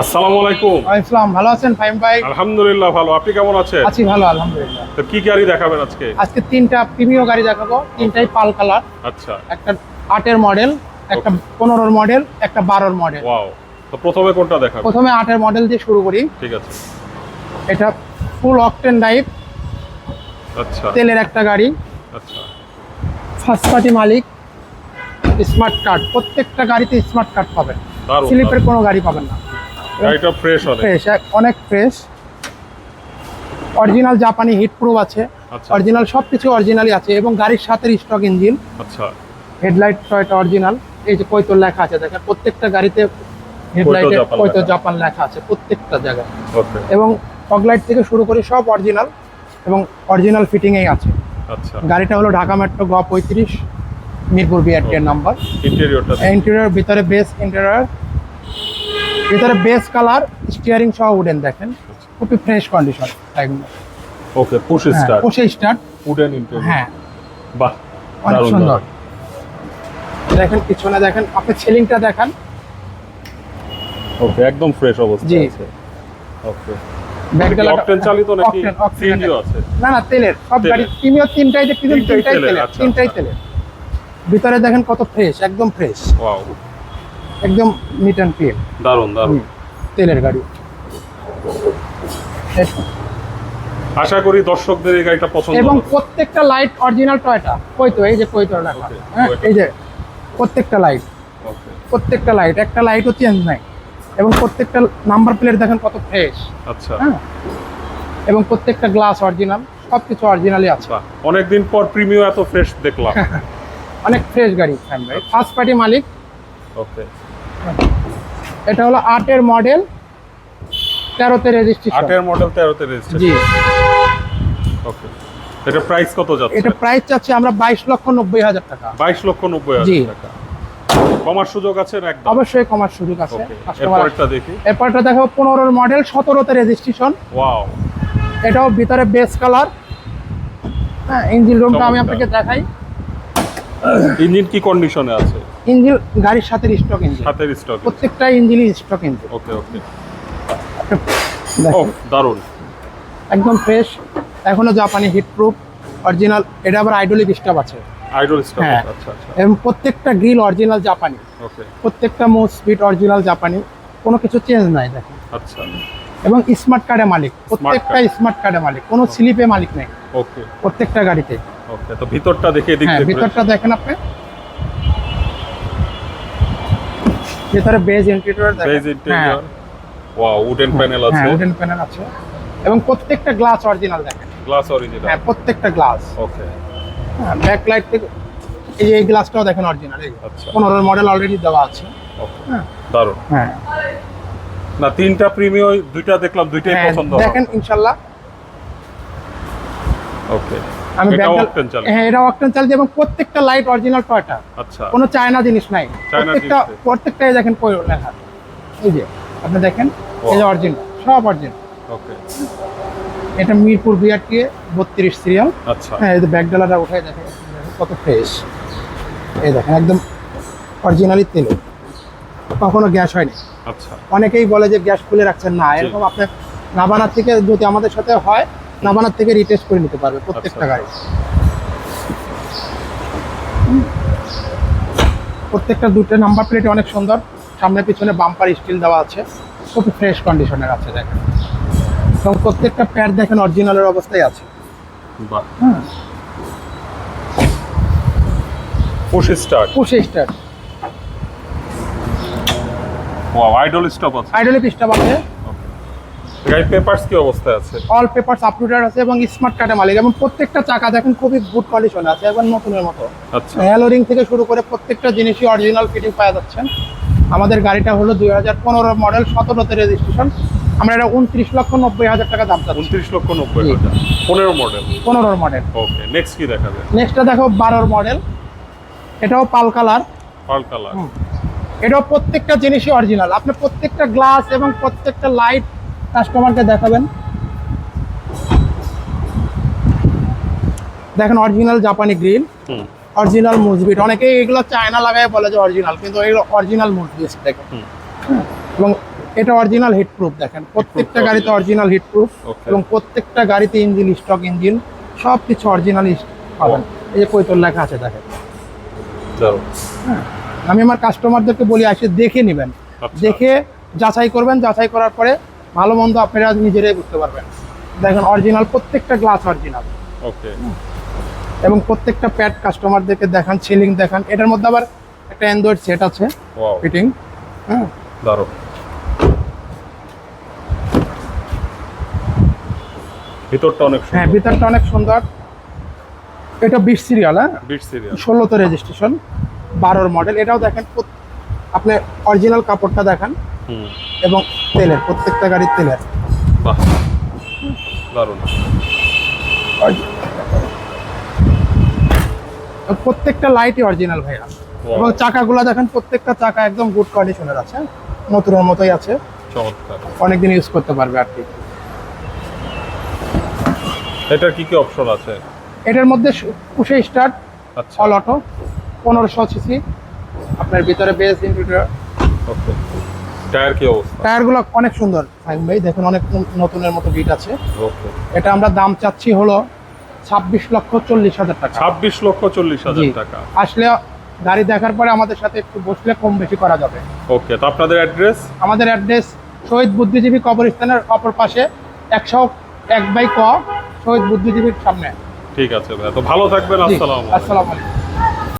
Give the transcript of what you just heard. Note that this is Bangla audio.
আসসালামু আলাইকুম। ইসলাম ভালো আছেন ফাইম ভাই? আলহামদুলিল্লাহ ভালো। আপনি কেমন আছেন? আছি ভালো আলহামদুলিল্লাহ। তো কি গাড়ি দেখাবেন আজকে? আজকে তিনটা প্রিমিয় গাড়ি দেখাবো। তিনটাই পাল কালার। আচ্ছা। একটা আটের মডেল একটা পনেরোর মডেল একটা বারোর মডেল। ওয়াও তো প্রথমে কোনটা দেখাবেন? প্রথমে আটের মডেল দিয়ে শুরু করি। ঠিক আছে। এটা ফুল অকটেন ড্রাইভ আচ্ছা। তেলের একটা গাড়ি। আচ্ছা। ফার্স্ট পার্টি মালিক স্মার্ট কার্ড প্রত্যেকটা গাড়িতে স্মার্ট কার্ড পাবেন। স্লিপের কোনো গাড়ি পাবেন না। গাড়িটা ফ্রেশ অনেক। ফ্রেশ অনেক ফ্রেশ অরিজিনাল জাপানি হিট প্রুফ আছে। অরিজিনাল সব কিছু অরিজিনালই আছে এবং গাড়ির সাথে স্টক ইঞ্জিন আচ্ছা। হেডলাইট টয়টা অরিজিনাল এই যে কৈতর লেখা আছে দেখেন প্রত্যেকটা গাড়িতে হেডলাইটে জাপান জাপান লেখা। আছে প্রত্যেকটা জায়গায়। এবং ফগলাইট থেকে শুরু করে সব অরিজিনাল এবং অরিজিনাল ফিটিংয়েই আছে। আচ্ছা। গাড়িটা হলো ঢাকা মেট্রো গ পঁয়ত্রিশ মিরপুর বিআরটি এর নাম্বার ইন্টেরিয়রটা ইন্টেরিয়র ভিতরে বেস ইন্টেরিয়র ভিতরে বেস কালার স্টিয়ারিং সহ উডেন দেখেন। খুবই ফ্রেশ কন্ডিশন একদম। ওকে পুশ হ্যাঁ, স্টার পুষে স্টার্ট উডেন ইন্টেরিয়র হ্যাঁ। বাহ অনেক সুন্দর। দেখেন পিছনে দেখেন আপনি সিলিংটা দেখান। ওকে একদম ফ্রেশ অবস্থা জি। আছে। ওকে অকটেন চালিত নাকি অকটেন, অকটেন সিএনজিও আছে? না না তেলের। সব তেলের। গাড়ি তিনিও তিনটাই দেখতে তিনটাই তিনটাই তেলের, তেলের আচ্ছা, তিনটাই আচ্ছা। তেলের। ভিতরে দেখেন কত ফ্রেশ একদম ফ্রেশ ওয়াও একদম নিট অ্যান্ড ক্লিন দারুণ দারুণ। তেলের গাড়ি। আশা করি দর্শকদের এই গাড়িটা পছন্দ এবং প্রত্যেকটা লাইট অরিজিনাল টয়টা কইতো এই যে কইতো লেখা Okay, হ্যাঁ এই যে প্রত্যেকটা লাইট ওকে প্রত্যেকটা লাইট একটা লাইটও চেঞ্জ নাই। এবং প্রত্যেকটা নাম্বার প্লেট দেখেন কত ফ্রেশ আচ্ছা। হ্যাঁ এবং প্রত্যেকটা গ্লাস অরিজিনাল সব কিছু অরিজিনালই আছে অনেকদিন পর প্রিমিয়াম এত ফ্রেশ দেখলাম। অনেক ফ্রেশ গাড়ি ফ্যান ভাই ফার্স্ট পার্টি মালিক। ওকে এটা হলো আটের মডেল তেরোতে রেজিস্ট্রেশন আটের মডেল তেরোতে জি। রেজিস্ট্রেশন ওকে এটা প্রাইস কত যাচ্ছে? এটা প্রাইস চাচ্ছি আমরা বাইশ লক্ষ নব্বই হাজার টাকা। বাইশ লক্ষ নব্বই। হাজার টাকা। কমার সুযোগ আছে একদম? অবশ্যই কমার সুযোগ আছে। এরপরটা দেখি। এরপরটা দেখো পনেরোর মডেল সতেরোতে রেজিস্ট্রেশন ওয়াও এটাও ভিতরে বেস কালার হ্যাঁ ইঞ্জিন রুমটা আমি আপনাকে দেখাই। ইঞ্জিন কি কন্ডিশনে আছে? ইঞ্জিন গাড়ির সাথে স্টক ইঞ্জিন হাতের স্টক প্রত্যেকটা ইঞ্জিনই স্টক ইঞ্জিন ওকে ওকে দারুণ। একদম ফ্রেশ এখনও জাপানি হিট প্রুফ অরিজিনাল এটা আবার আইডলিক স্টাফ আছে। আইডল স্টক হ্যাঁ। আচ্ছা আচ্ছা। এবং প্রত্যেকটা গ্রিল অরিজিনাল জাপানি। ওকে প্রত্যেকটা মোট স্পিড অরিজিনাল জাপানি। কোনো কিছু চেঞ্জ নাই দেখেন আচ্ছা। এবং স্মার্ট কার্ডে মালিক। প্রত্যেকটা স্মার্ট কার্ডে মালিক। কোনো স্লিপে মালিক নেই। ওকে প্রত্যেকটা গাড়িতে। ওকে তো ভিতরটা দেখে দিক হ্যাঁ ভিতরটা দেখেন আপনি। ভিতরে beige interior beige interior. Wow wooden panel আছে। হ্যাঁ উডেন প্যানেল আছে। এবং প্রত্যেকটা গ্লাস অরিজিনাল দেখেন। গ্লাস অরিজিনাল হ্যাঁ প্রত্যেকটা গ্লাস। ওকে ব্যাক লাইট থেকে এই যে এই গ্লাসটাও দেখেন অরিজিনাল এই আচ্ছা। পনেরোর মডেল অলরেডি দেওয়া আছে। ওকে হ্যাঁ। দারুণ। হ্যাঁ। না তিনটা প্রিমিয়াম দুইটা দেখলাম দুইটাই হ্যাঁ, পছন্দ দেখেন ইনশাল্লাহ। ওকে আমি চালিত হ্যাঁ এটা অকটেন চালিয়ে এবং প্রত্যেকটা লাইট অরিজিনাল টয়টা আচ্ছা। কোনো চায়না জিনিস নাই। প্রত্যেকটা প্রত্যেকটাই দেখেন লেখা। এই যে আপনি দেখেন এই যে অরিজিনাল সব অরিজিনাল ওকে এটা মিরপুর বিআরটি বত্রিশ সিরিয়াল আচ্ছা। হ্যাঁ এই যে ব্যাক ডালাটা উঠে দেখেন কত ফ্রেশ এই দেখেন একদম অরিজিনালি তেল। কখনো গ্যাস হয়নি। আচ্ছা। অনেকেই বলে যে গ্যাস খুলে রাখছেন না। এরকম আপনার নাবানার থেকে যদি আমাদের সাথে হয় নাবানার থেকে রিটেস্ট করে নিতে পারবে প্রত্যেকটা আচ্ছা। গাড়ি। প্রত্যেকটা দুটো নাম্বার প্লেট অনেক সুন্দর। সামনে পিছনে বাম্পার স্টিল দেওয়া আছে। খুব ফ্রেশ কন্ডিশনের আছে দেখেন। এবং প্রত্যেকটা প্যাড দেখেন অরিজিনালের অবস্থায় আছে। Push start wow idle stop আছে। আইডলি স্টপ আছে। গাড়ির পেপারস কি অবস্থায় আছে? অল পেপারস আপলোডেড আছে এবং স্মার্ট কার্ডে মালিক। এবং প্রত্যেকটা চাকা দেখেন খুবই গুড কন্ডিশনে আছে এবং নতুনের মতো। আচ্ছা। হ্যালোরিং থেকে শুরু করে প্রত্যেকটা জিনিসই অরিজিনাল ফিটিং পাওয়া যাচ্ছেন আমাদের গাড়িটা হলো দুই হাজার পনেরো মডেল সতেরোতে রেজিস্ট্রেশন আমরা এটা উনত্রিশ লক্ষ নব্বই হাজার টাকা দাম চাচ্ছি। উনত্রিশ লক্ষ নব্বই হাজার। পনেরো মডেল পনেরোর মডেল ওকে নেক্সট কি দেখাবে নেক্সটটা দেখো বারোর মডেল এটাও পাল কালার। পাল কালার। এটাও প্রত্যেকটা জিনিসই অরিজিনাল আপনি প্রত্যেকটা গ্লাস এবং প্রত্যেকটা লাইট কাস্টমারকে দেখাবেন। দেখেন অরিজিনাল জাপানি গ্রিল অরিজিনাল মুজবিট অনেকে এগুলো চায়না লাগায় বলে যে অরিজিনাল কিন্তু এগুলো অরিজিনাল মুজবিট দেখেন। হ্যাঁ, এবং এটা অরিজিনাল হিট প্রুফ দেখেন। প্রত্যেকটা গাড়িতে অরিজিনাল হিট প্রুফ এবং প্রত্যেকটা গাড়িতে ইঞ্জিন স্টক ইঞ্জিন সব কিছু অরিজিনাল পাবেন। এই যে কৈতল লেখা আছে দেখেন। দারুণ। আমি আমার কাস্টমারদেরকে বলি আসে দেখে নেবেন। আচ্ছা। দেখে যাচাই করবেন। যাচাই করার পরে ভালো মন্দ আপনারা নিজেরাই বুঝতে পারবেন। দেখেন অরিজিনাল প্রত্যেকটা গ্লাস অরিজিনাল ওকে এবং প্রত্যেকটা প্যাড কাস্টমারদেরকে দেখান সিলিং দেখান এটার মধ্যে আবার একটা অ্যান্ড্রয়েড সেট আছে ওয়াও ফিটিং হ্যাঁ। দারুণ। ভিতরটা অনেক হ্যাঁ ভিতরটা অনেক সুন্দর। এটা বিশ সিরিয়াল হ্যাঁ? বিট সিরিয়াল ষোলোতে রেজিস্ট্রেশন বারোর মডেল এটাও দেখেন আপনি অরিজিনাল কাপড়টা দেখান এবং তেলের প্রত্যেকটা গাড়ির তেলের। বাহ। দারুণ। প্রত্যেকটা লাইটই অরিজিনাল ভাইয়া. এবং চাকাগুলো দেখেন প্রত্যেকটা চাকা একদম গুড কন্ডিশনের আছে। নতুনের মতোই আছে। অনেকদিন ইউজ করতে পারবে আর কি। এটার কি কি অপশন আছে? এটার মধ্যে পুষে স্টার্ট আচ্ছা। অল অটো পনেরোশো সিসি আপনার ভিতরে বেস ইন্টেরিয়র ওকে টায়ার কি অবস্থা? টায়ারগুলো অনেক সুন্দর ফাহিম ভাই দেখেন অনেক নতুনের মতো বিট আছে। ওকে। এটা আমরা দাম চাচ্ছি হলো ছাব্বিশ লক্ষ চল্লিশ হাজার টাকা। ছাব্বিশ লক্ষ চল্লিশ হাজার টাকা। আসলে গাড়ি দেখার পরে আমাদের সাথে একটু বসলে কম বেশি করা যাবে। ওকে তো আপনাদের অ্যাড্রেস আমাদের অ্যাড্রেস শহীদ বুদ্ধিজীবী কবরস্থানের অপর পাশে একশো এক বাই ক শহীদ বুদ্ধিজীবীর সামনে। ঠিক আছে ভাইয়া তো ভালো থাকবেন আসসালাম আসসালামু আলাইকুম।